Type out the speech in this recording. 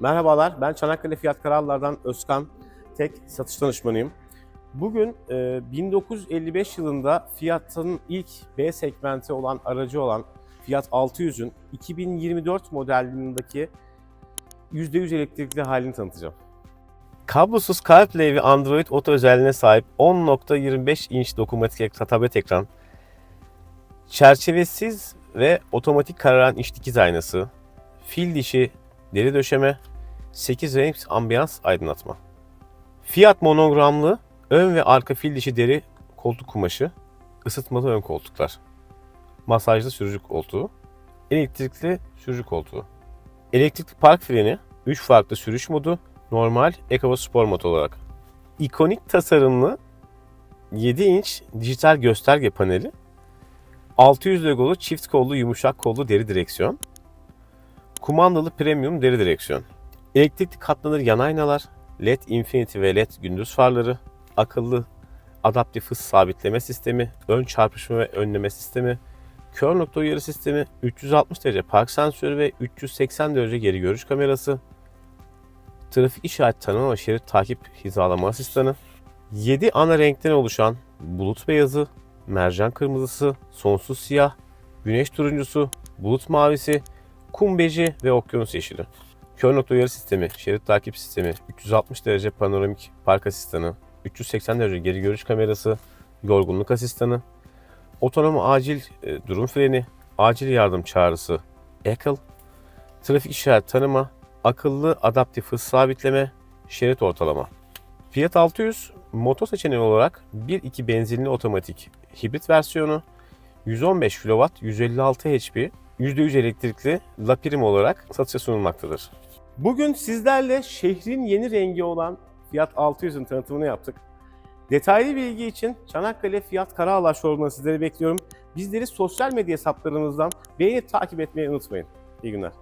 Merhabalar, ben Çanakkale Fiyat Kararlar'dan Özkan Tek, satış danışmanıyım. Bugün e, 1955 yılında Fiat'ın ilk B segmenti olan aracı olan Fiat 600'ün 2024 model yılındaki %100 elektrikli halini tanıtacağım. Kablosuz CarPlay ve Android Auto özelliğine sahip 10.25 inç dokunmatik tablet ekran, çerçevesiz ve otomatik kararan iç dikiz aynası, fil dişi deri döşeme, 8 renk ambiyans aydınlatma. Fiat monogramlı ön ve arka fil dişi deri koltuk kumaşı, ısıtmalı ön koltuklar, masajlı sürücü koltuğu, elektrikli sürücü koltuğu, elektrikli park freni, 3 farklı sürüş modu, normal, Eco ve Sport mod olarak. İkonik tasarımlı 7 inç dijital gösterge paneli, 600 logolu çift kollu yumuşak kollu deri direksiyon, kumandalı premium deri direksiyon, elektrikli katlanır yan aynalar, LED Infinity ve LED gündüz farları, akıllı adaptif hız sabitleme sistemi, ön çarpışma ve önleme sistemi, kör nokta uyarı sistemi, 360 derece park sensörü ve 380 derece geri görüş kamerası, trafik işaret tanıma şerit takip hizalama asistanı, 7 ana renkten oluşan bulut beyazı, mercan kırmızısı, sonsuz siyah, güneş turuncusu, bulut mavisi, kum beji ve okyanus yeşili. Kör nokta uyarı sistemi, şerit takip sistemi, 360 derece panoramik park asistanı, 380 derece geri görüş kamerası, yorgunluk asistanı, otonom acil e, durum freni, acil yardım çağrısı, ECL, trafik işaret tanıma, akıllı adaptif hız sabitleme, şerit ortalama. Fiat 600 motor seçeneği olarak 1.2 benzinli otomatik hibrit versiyonu, 115 kW, 156 HP, %100 elektrikli La Prima olarak satışa sunulmaktadır. Bugün sizlerle şehrin yeni rengi olan Fiat 600'ün tanıtımını yaptık. Detaylı bilgi için Çanakkale Fiyat Karaağlar Showroom'dan sizleri bekliyorum. Bizleri sosyal medya hesaplarımızdan beğenip takip etmeyi unutmayın. İyi günler.